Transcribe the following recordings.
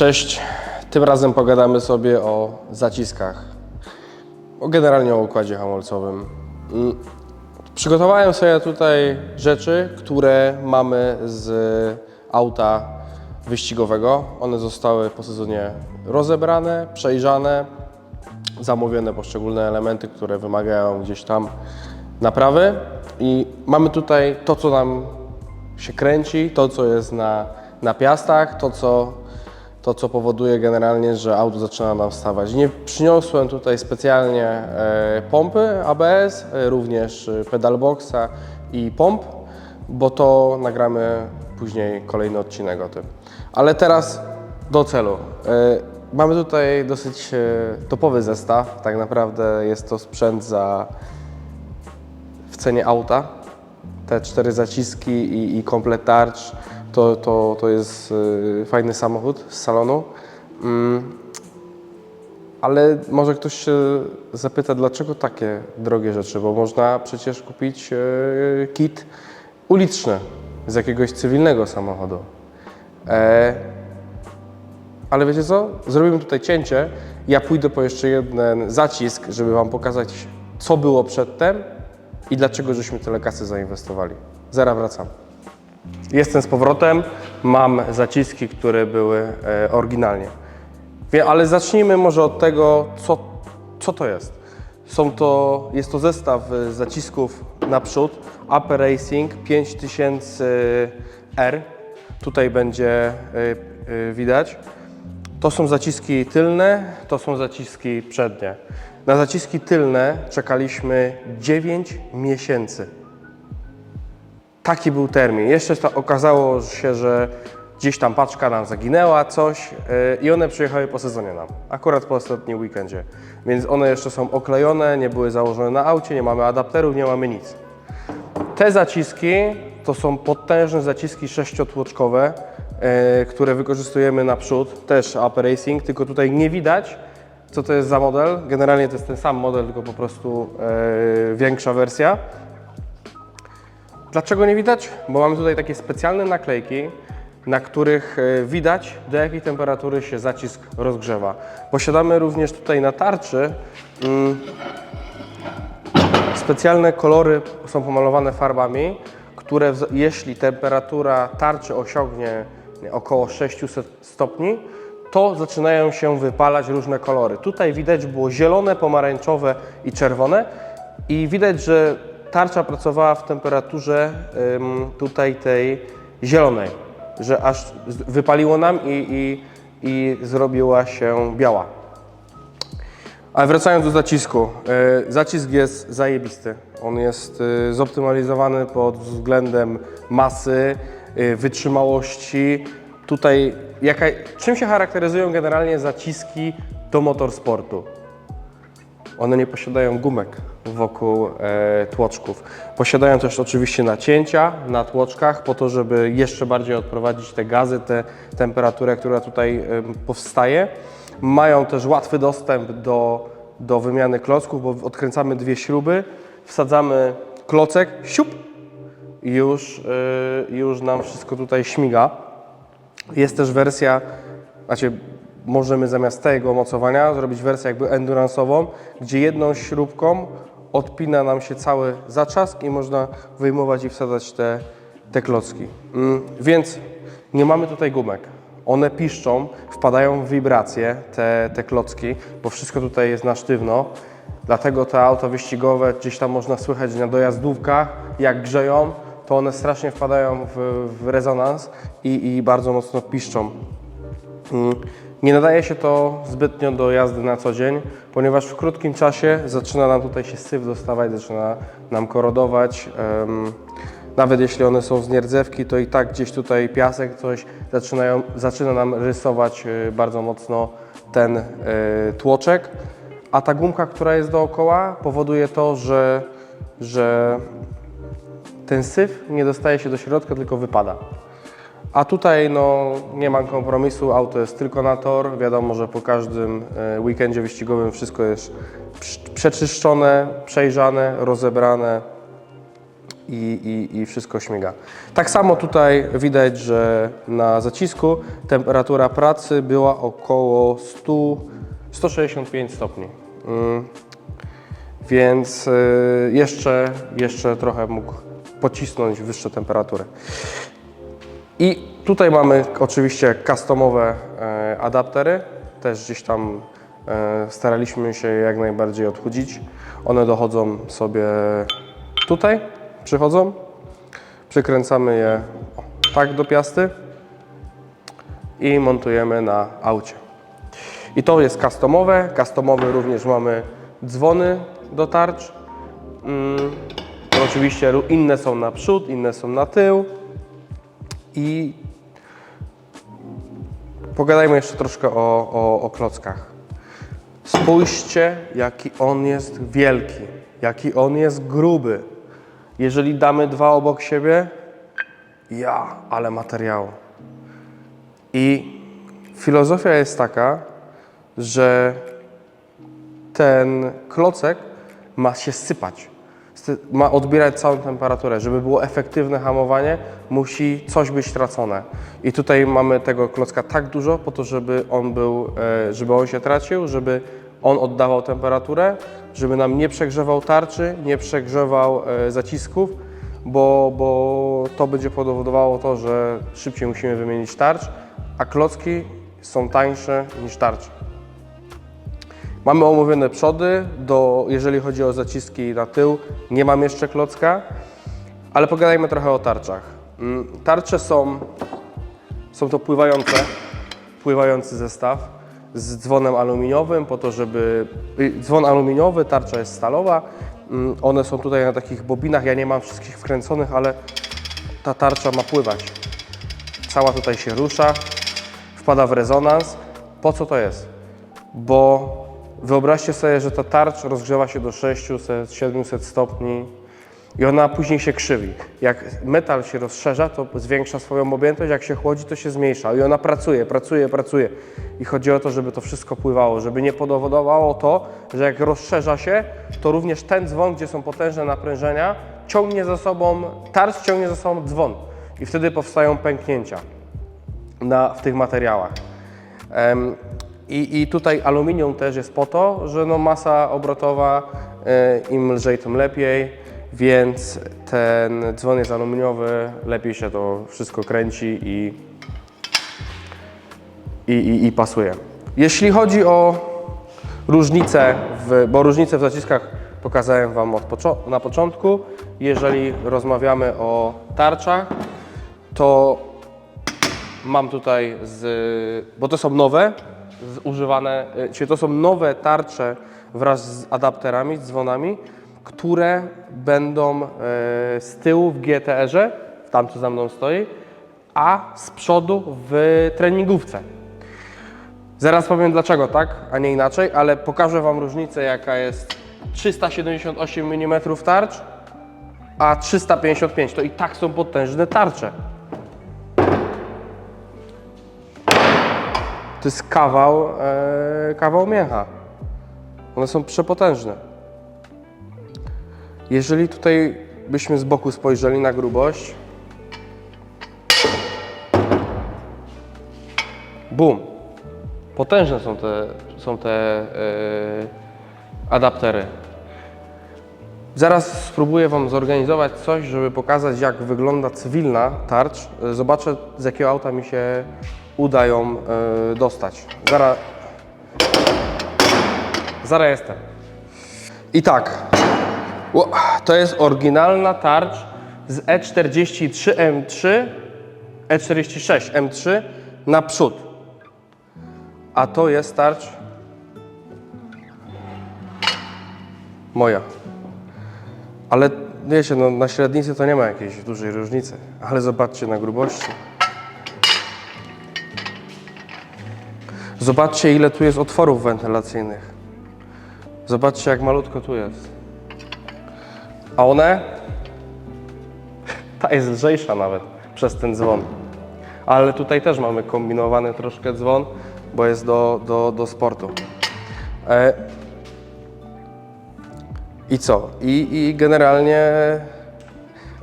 Cześć. Tym razem pogadamy sobie o zaciskach. O generalnie o układzie hamulcowym. Mm, Przygotowałem sobie tutaj rzeczy, które mamy z auta wyścigowego. One zostały po sezonie rozebrane, przejrzane, zamówione poszczególne elementy, które wymagają gdzieś tam naprawy. I mamy tutaj to, co nam się kręci, to, co jest na, na piastach, to co, to, co powoduje generalnie, że auto zaczyna nam wstawać. Nie przyniosłem tutaj specjalnie e, pompy ABS, e, również e, pedalboxa i pomp, bo to nagramy później kolejny odcinek o tym. Ale teraz do celu. Mamy tutaj dosyć topowy zestaw. Tak naprawdę jest to sprzęt za w cenie auta. Te cztery zaciski i, i komplet tarcz to, to, to jest y, fajny samochód z salonu. Mm, ale może ktoś się zapyta, dlaczego takie drogie rzeczy? Bo można przecież kupić y, kit uliczny z jakiegoś cywilnego samochodu. E, ale wiecie co? Zrobimy tutaj cięcie. Ja pójdę po jeszcze jeden zacisk, żeby Wam pokazać, co było przedtem i dlaczego żeśmy tyle kasy zainwestowali. Zaraz wracam. Jestem z powrotem. Mam zaciski, które były e, oryginalnie. Ale zacznijmy może od tego, co, co to jest. Są to, jest to zestaw e, zacisków naprzód Upper Racing 5000R. Tutaj będzie e, widać. To są zaciski tylne, to są zaciski przednie. Na zaciski tylne czekaliśmy 9 miesięcy. Taki był termin. Jeszcze ta, okazało się, że gdzieś tam paczka nam zaginęła, coś yy, i one przyjechały po sezonie nam. Akurat po ostatnim weekendzie. Więc one jeszcze są oklejone, nie były założone na aucie, nie mamy adapterów, nie mamy nic. Te zaciski to są potężne zaciski sześciotłoczkowe, e, które wykorzystujemy naprzód, też Upper Racing, tylko tutaj nie widać, co to jest za model. Generalnie to jest ten sam model, tylko po prostu e, większa wersja. Dlaczego nie widać? Bo mamy tutaj takie specjalne naklejki, na których e, widać, do jakiej temperatury się zacisk rozgrzewa. Posiadamy również tutaj na tarczy mm, specjalne kolory są pomalowane farbami, które jeśli temperatura tarczy osiągnie około 600 stopni, to zaczynają się wypalać różne kolory. Tutaj widać było zielone, pomarańczowe i czerwone i widać, że tarcza pracowała w temperaturze tutaj tej zielonej, że aż wypaliło nam i, i, i zrobiła się biała. Ale wracając do zacisku. E, Zacisk jest zajebisty. On jest e, zoptymalizowany pod względem masy, e, wytrzymałości. Tutaj jaka, czym się charakteryzują generalnie zaciski do motorsportu? One nie posiadają gumek wokół e, tłoczków. Posiadają też oczywiście nacięcia na tłoczkach po to, żeby jeszcze bardziej odprowadzić te gazy, tę temperaturę, która tutaj em, powstaje. Mają też łatwy dostęp do, do wymiany klocków, bo odkręcamy dwie śruby, wsadzamy klocek, siup już, y, już nam wszystko tutaj śmiga. Jest też wersja, znaczy możemy zamiast tego mocowania zrobić wersję jakby endurance'ową, gdzie jedną śrubką odpina nam się cały zaczask i można wyjmować i wsadzać te, te klocki. Mm, więc nie mamy tutaj gumek. One piszczą, wpadają w wibracje, te, te klocki, bo wszystko tutaj jest na sztywno. Dlatego te auta wyścigowe, gdzieś tam można słychać na dojazdówkach, jak grzeją, to one strasznie wpadają w, w rezonans i, i bardzo mocno piszczą. Mm, Nie nadaje się to zbytnio do jazdy na co dzień, ponieważ w krótkim czasie zaczyna nam tutaj się syf dostawać, zaczyna nam korodować. Nawet jeśli one są z nierdzewki, to i tak gdzieś tutaj piasek, coś zaczynają, zaczyna nam rysować e, bardzo mocno ten e, tłoczek. A ta gumka, która jest dookoła, powoduje to, że, że ten syf nie dostaje się do środka, tylko wypada. A tutaj no, nie ma kompromisu, auto jest tylko na tor. Wiadomo, że po każdym e, weekendzie wyścigowym wszystko jest prz- przeczyszczone, przejrzane, rozebrane i, i, i wszystko śmiga. Tak samo tutaj widać, że na zacisku temperatura pracy była około 100, 165 stopni. Mm. Więc y, jeszcze, jeszcze trochę mógł pocisnąć wyższe temperatury. I tutaj mamy oczywiście customowe e, adaptery. Też gdzieś tam e, staraliśmy się jak najbardziej odchudzić. One dochodzą sobie tutaj, przychodzą. Przykręcamy je tak do piasty i montujemy na aucie. I to jest customowe. Customowe również mamy dzwony do tarcz. Mm, oczywiście inne są na przód, inne są na tył. I pogadajmy jeszcze troszkę o, o, o klockach. Spójrzcie, jaki on jest wielki, jaki on jest gruby. Jeżeli damy dwa obok siebie, ja, ale materiału. I filozofia jest taka, że ten klocek ma się sypać. Ma odbierać całą temperaturę. Żeby było efektywne hamowanie, musi coś być tracone. I tutaj mamy tego klocka tak dużo, po to, żeby on był, e, żeby on się tracił, żeby on oddawał temperaturę, żeby nam nie przegrzewał tarczy, nie przegrzewał e, zacisków, bo, bo to będzie powodowało to, że szybciej musimy wymienić tarcz, a klocki są tańsze niż tarcze. Mamy omówione przody, do, jeżeli chodzi o zaciski na tył, nie mam jeszcze klocka, ale pogadajmy trochę o tarczach. Mm, Tarcze są, są to pływające, pływający zestaw z dzwonem aluminiowym, po to, żeby... y, Dzwon aluminiowy, tarcza jest stalowa, Mm, one są tutaj na takich bobinach, ja nie mam wszystkich wkręconych, ale ta tarcza ma pływać. Cała tutaj się rusza, wpada w rezonans. Po co to jest? Bo wyobraźcie sobie, że ta tarcz rozgrzewa się do 600-700 stopni i ona później się krzywi. Jak metal się rozszerza, to zwiększa swoją objętość, jak się chłodzi, to się zmniejsza. I ona pracuje, pracuje, pracuje. I chodzi o to, żeby to wszystko pływało, żeby nie powodowało to, że jak rozszerza się, to również ten dzwon, gdzie są potężne naprężenia, ciągnie za sobą, tarcz ciągnie za sobą dzwon. I wtedy powstają pęknięcia na, w tych materiałach. Em, i, I tutaj aluminium też jest po to, że no masa obrotowa, e, im lżej, tym lepiej, więc ten dzwon jest aluminiowy, lepiej się to wszystko kręci i, i, i, i pasuje. Jeśli chodzi o różnice, w, bo różnice w zaciskach pokazałem Wam na początku. Jeżeli rozmawiamy o tarczach, to mam tutaj z, bo to są nowe, używane, y, czyli to są nowe tarcze wraz z adapterami, z dzwonami, które będą e, z tyłu w GTR-ze, tam co za mną stoi, a z przodu w treningówce. Zaraz powiem dlaczego tak, a nie inaczej, ale pokażę Wam różnicę jaka jest 378 mm tarcz, a 355 to i tak są potężne tarcze. To jest kawał, e, kawał mięcha. One są przepotężne. Jeżeli tutaj byśmy z boku spojrzeli na grubość, bum, potężne są te, są te e, adaptery. Zaraz spróbuję Wam zorganizować coś, żeby pokazać, jak wygląda cywilna tarcz. Zobaczę, z jakiego auta mi się uda ją e, dostać. Zaraz, zaraz jestem. I tak, to jest oryginalna tarcz z E E43 M3, E46 M3 naprzód. A to jest tarcz moja. Ale wiecie, no, na średnicy to nie ma jakiejś dużej różnicy. Ale zobaczcie na grubości. Zobaczcie, ile tu jest otworów wentylacyjnych. Zobaczcie, jak malutko tu jest. A one? Ta jest lżejsza nawet przez ten dzwon. Ale tutaj też mamy kombinowany troszkę dzwon, bo jest do, do, do sportu. E, I co? I, I generalnie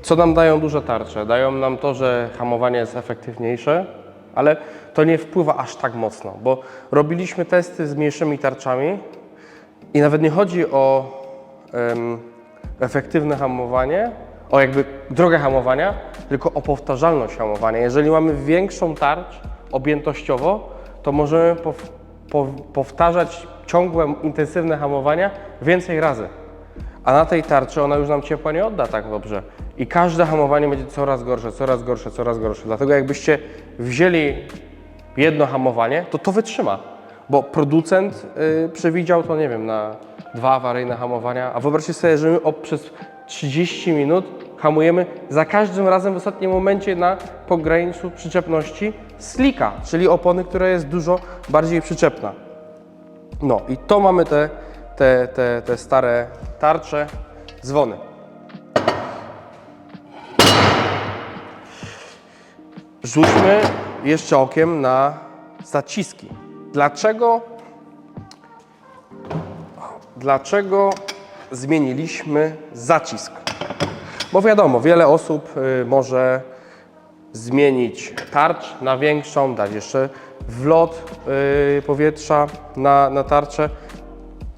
Co nam dają duże tarcze? Dają nam to, że hamowanie jest efektywniejsze, ale to nie wpływa aż tak mocno, bo robiliśmy testy z mniejszymi tarczami i nawet nie chodzi o em, efektywne hamowanie, o jakby drogę hamowania, tylko o powtarzalność hamowania. Jeżeli mamy większą tarcz objętościowo, to możemy pow, po, powtarzać ciągłe, intensywne hamowania więcej razy. A na tej tarczy ona już nam ciepła nie odda tak dobrze. I każde hamowanie będzie coraz gorsze, coraz gorsze, coraz gorsze. Dlatego jakbyście wzięli jedno hamowanie, to to wytrzyma. Bo producent y, przewidział to, nie wiem, na dwa awaryjne hamowania. A wyobraźcie sobie, że my o, przez 30 minut hamujemy za każdym razem w ostatnim momencie na pograniczu przyczepności slika, czyli opony, która jest dużo bardziej przyczepna. No i to mamy te, te, te, te stare tarcze, dzwony. Rzućmy jeszcze okiem na zaciski. Dlaczego, dlaczego zmieniliśmy zacisk? Bo wiadomo, wiele osób y, może zmienić tarcz na większą, dać jeszcze wlot y, powietrza na, na tarczę.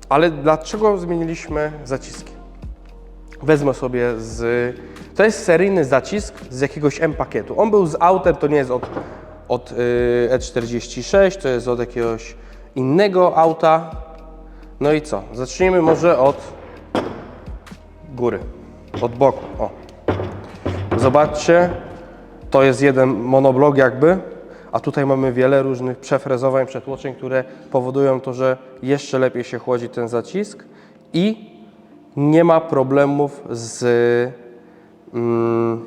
Ale dlaczego zmieniliśmy zaciski? Wezmę sobie z. To jest seryjny zacisk z jakiegoś M pakietu. On był z autem, to nie jest od, od y, E46, to jest od jakiegoś innego auta. No i co? Zacznijmy może od góry, od boku. O. Zobaczcie, to jest jeden monoblok jakby, a tutaj mamy wiele różnych przefrezowań, przetłoczeń, które powodują to, że jeszcze lepiej się chłodzi ten zacisk i nie ma problemów z, mm,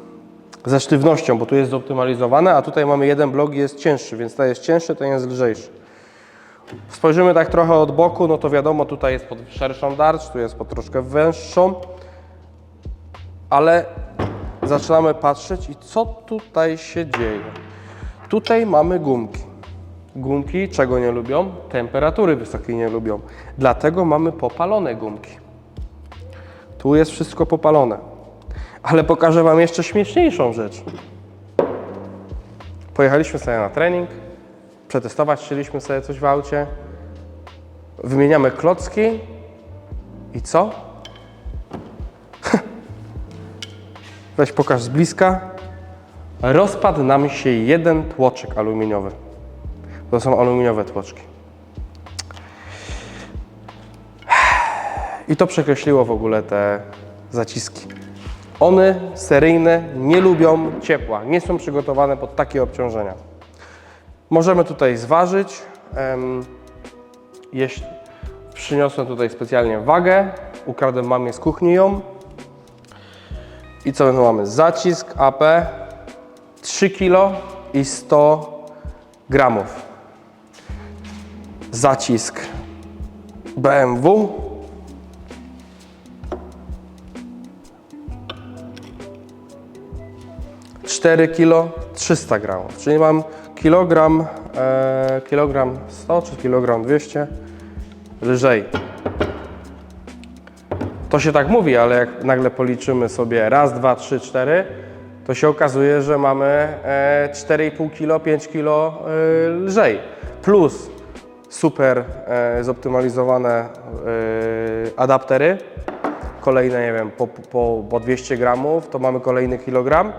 ze sztywnością, bo tu jest zoptymalizowane, a tutaj mamy jeden blok i jest cięższy, więc ten jest cięższy, ten jest lżejszy. Spojrzymy tak trochę od boku, no to wiadomo, tutaj jest pod szerszą darcz, tu jest pod troszkę węższą, ale zaczynamy patrzeć i co tutaj się dzieje. Tutaj mamy gumki. Gumki czego nie lubią? Temperatury wysokiej nie lubią. Dlatego mamy popalone gumki. Tu jest wszystko popalone. Ale pokażę Wam jeszcze śmieszniejszą rzecz. Pojechaliśmy sobie na trening, przetestować chcieliśmy sobie coś w aucie. Wymieniamy klocki i co? Weź pokaż z bliska. Rozpadł nam się jeden tłoczek aluminiowy. To są aluminiowe tłoczki. I to przekreśliło w ogóle te zaciski. One seryjne nie lubią ciepła, nie są przygotowane pod takie obciążenia. Możemy tutaj zważyć. jeśli przyniosłem tutaj specjalnie wagę, ukradłem mamie z kuchni ją. I co my mamy? Zacisk AP 3 kg i 100 gramów. Zacisk BMW 4 kg 300 gramów, czyli mam kilogram, e, kilogram 100 czy kilogram 200 lżej. To się tak mówi, ale jak nagle policzymy sobie raz, dwa, trzy, cztery, to się okazuje, że mamy e, 4,5 kg, 5 kg lżej. Plus super e, zoptymalizowane e, adaptery, kolejne, nie wiem, po, po, po 200 gramów, to mamy kolejny kilogram,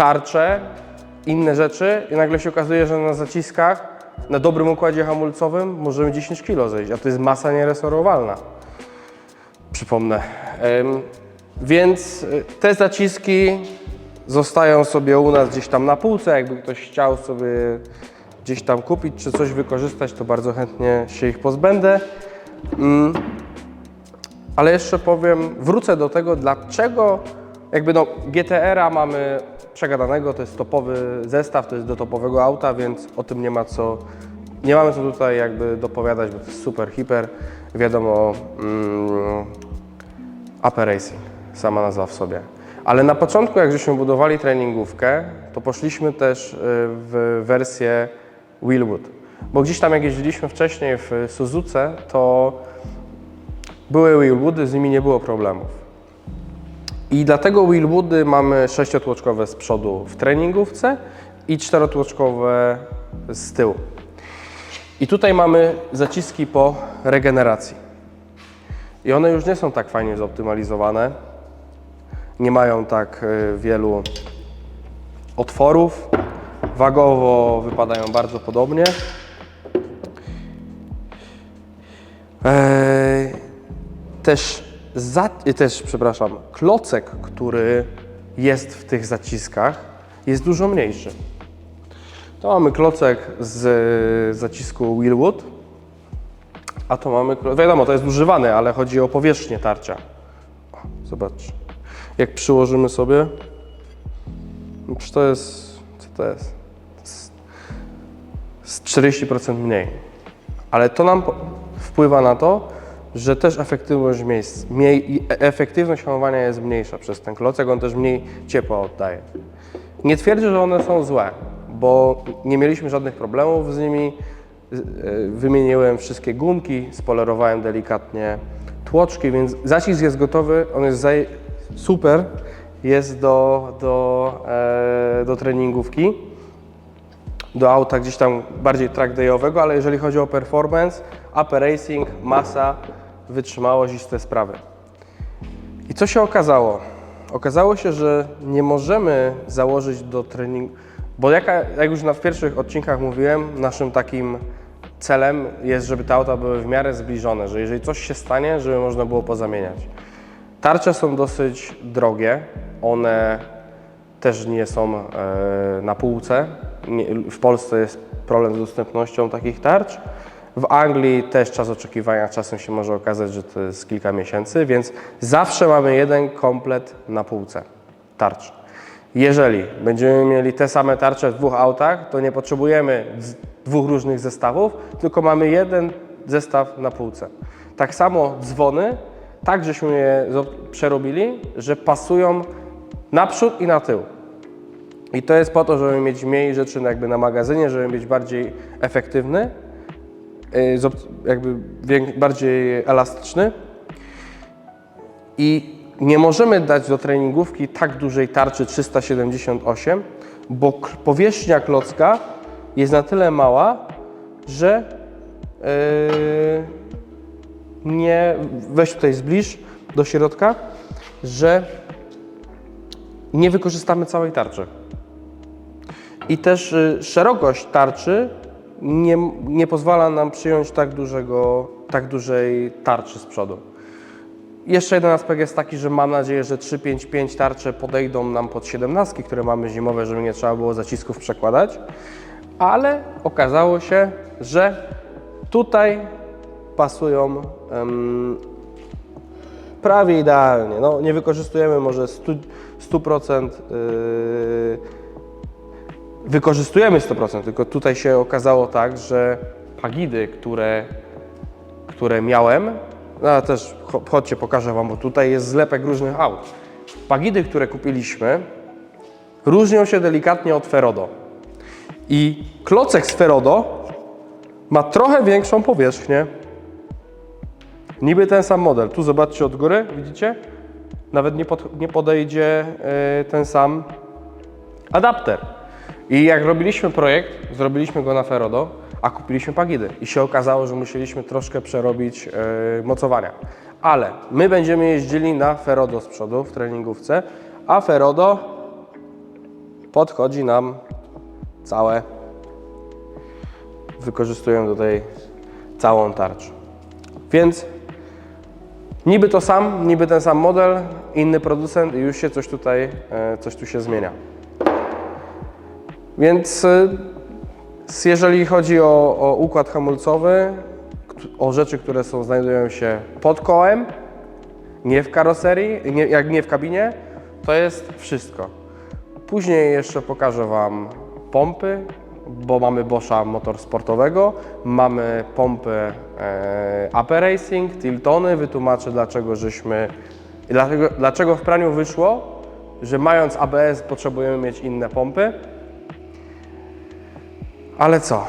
tarcze, inne rzeczy i nagle się okazuje, że na zaciskach, na dobrym układzie hamulcowym możemy 10 kg zejść, a to jest masa nieresorowalna przypomnę. Więc y, te zaciski zostają sobie u nas gdzieś tam na półce. Jakby ktoś chciał sobie gdzieś tam kupić czy coś wykorzystać, to bardzo chętnie się ich pozbędę. Mm, Ale jeszcze powiem, wrócę do tego, dlaczego jakby no GTR-a mamy przegadanego, to jest topowy zestaw, to jest do topowego auta, więc o tym nie ma co, nie mamy co tutaj jakby dopowiadać, bo to jest super, hiper, wiadomo, mm, AP Racing, sama nazwa w sobie. Ale na początku, jak żeśmy budowali treningówkę, to poszliśmy też y, w wersję Wheelwood. Bo gdzieś tam jak jeździliśmy wcześniej w Suzuce, to były Wheelwoody, z nimi nie było problemów. I dlatego wheelwoody mamy sześciotłoczkowe z przodu w treningówce i czterotłoczkowe z tyłu. I tutaj mamy zaciski po regeneracji. I one już nie są tak fajnie zoptymalizowane. Nie mają tak y, wielu otworów. Wagowo wypadają bardzo podobnie. Eee, też, za, też, przepraszam, klocek, który jest w tych zaciskach, jest dużo mniejszy. To mamy klocek z zacisku Willwood, a to mamy, wiadomo, to jest używany, ale chodzi o powierzchnię tarcia. O, Zobaczcie. Jak przyłożymy sobie, przecież to jest, co to jest? Z 40% mniej. Ale to nam wpływa na to, że też efektywność miejsc, mniej, e- efektywność hamowania jest mniejsza przez ten klocek, on też mniej ciepła oddaje. Nie twierdzę, że one są złe, bo nie mieliśmy żadnych problemów z nimi. E, Wymieniłem wszystkie gumki, spolerowałem delikatnie tłoczki, więc zacisk jest gotowy, on jest super, jest do, do, e, do treningówki do auta gdzieś tam bardziej track dayowego, ale jeżeli chodzi o performance, upper racing, masa, wytrzymałość i te sprawy. I co się okazało? Okazało się, że nie możemy założyć do treningu, bo jak już na pierwszych odcinkach mówiłem, naszym takim celem jest, żeby te auta były w miarę zbliżone, że jeżeli coś się stanie, żeby można było pozamieniać. Tarcze są dosyć drogie, one też nie są e, na półce. W Polsce jest problem z dostępnością takich tarcz. W Anglii też czas oczekiwania czasem się może okazać, że to jest kilka miesięcy, więc zawsze mamy jeden komplet na półce tarcz. Jeżeli będziemy mieli te same tarcze w dwóch autach, to nie potrzebujemy dwóch różnych zestawów, tylko mamy jeden zestaw na półce. Tak samo dzwony, tak żeśmy je przerobili, że pasują naprzód i na tył. I to jest po to, żeby mieć mniej rzeczy jakby na magazynie, żeby być bardziej efektywny, jakby wiek- bardziej elastyczny. I nie możemy dać do treningówki tak dużej tarczy 378, bo powierzchnia klocka jest na tyle mała, że yy, nie, weź tutaj zbliż do środka, że nie wykorzystamy całej tarczy. I też y, szerokość tarczy nie, nie pozwala nam przyjąć tak, dużego, tak dużej tarczy z przodu. Jeszcze jeden aspekt jest taki, że mam nadzieję, że 355 tarcze podejdą nam pod 17, które mamy zimowe, żeby nie trzeba było zacisków przekładać. Ale okazało się, że tutaj pasują em, prawie idealnie. No, nie wykorzystujemy może 100%, 100% yy, wykorzystujemy 100%, tylko tutaj się okazało tak, że pagidy, które, które miałem, no też cho- chodźcie, pokażę Wam, bo tutaj jest zlepek różnych aut. Pagidy, które kupiliśmy, różnią się delikatnie od Ferodo. I klocek z Ferodo ma trochę większą powierzchnię. Niby ten sam model. Tu zobaczcie od góry, widzicie? Nawet nie, pod, nie podejdzie y, ten sam adapter. I jak robiliśmy projekt, zrobiliśmy go na Ferodo, a kupiliśmy pagidy. I się okazało, że musieliśmy troszkę przerobić y, mocowania. Ale my będziemy jeździli na Ferodo z przodu w treningówce, a Ferodo podchodzi nam całe. Wykorzystuję tutaj całą tarczę. Więc niby to sam, niby ten sam model, inny producent i już się coś tutaj, e, coś tu się zmienia. Więc s- jeżeli chodzi o, o układ hamulcowy, o rzeczy, które są, znajdują się pod kołem, nie w karoserii, nie, jak nie w kabinie, to jest wszystko. Później jeszcze pokażę Wam pompy, bo mamy Boscha motor sportowego, mamy pompy e, Racing, Tiltony, wytłumaczę dlaczego żeśmy, dlaczego, dlaczego w praniu wyszło, że mając ABS potrzebujemy mieć inne pompy. Ale co?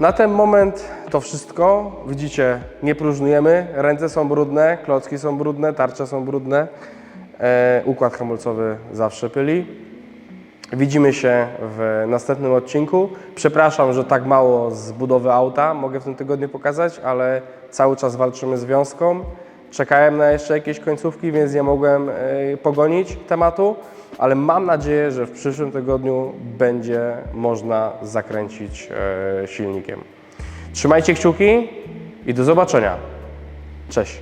Na ten moment to wszystko. Widzicie, nie próżnujemy. Ręce są brudne, klocki są brudne, tarcze są brudne. E, układ hamulcowy zawsze pyli. Widzimy się w następnym odcinku. Przepraszam, że tak mało z budowy auta mogę w tym tygodniu pokazać, ale cały czas walczymy z wiązką. Czekałem na jeszcze jakieś końcówki, więc nie mogłem e, pogonić tematu, ale mam nadzieję, że w przyszłym tygodniu będzie można zakręcić e, silnikiem. Trzymajcie kciuki i do zobaczenia. Cześć.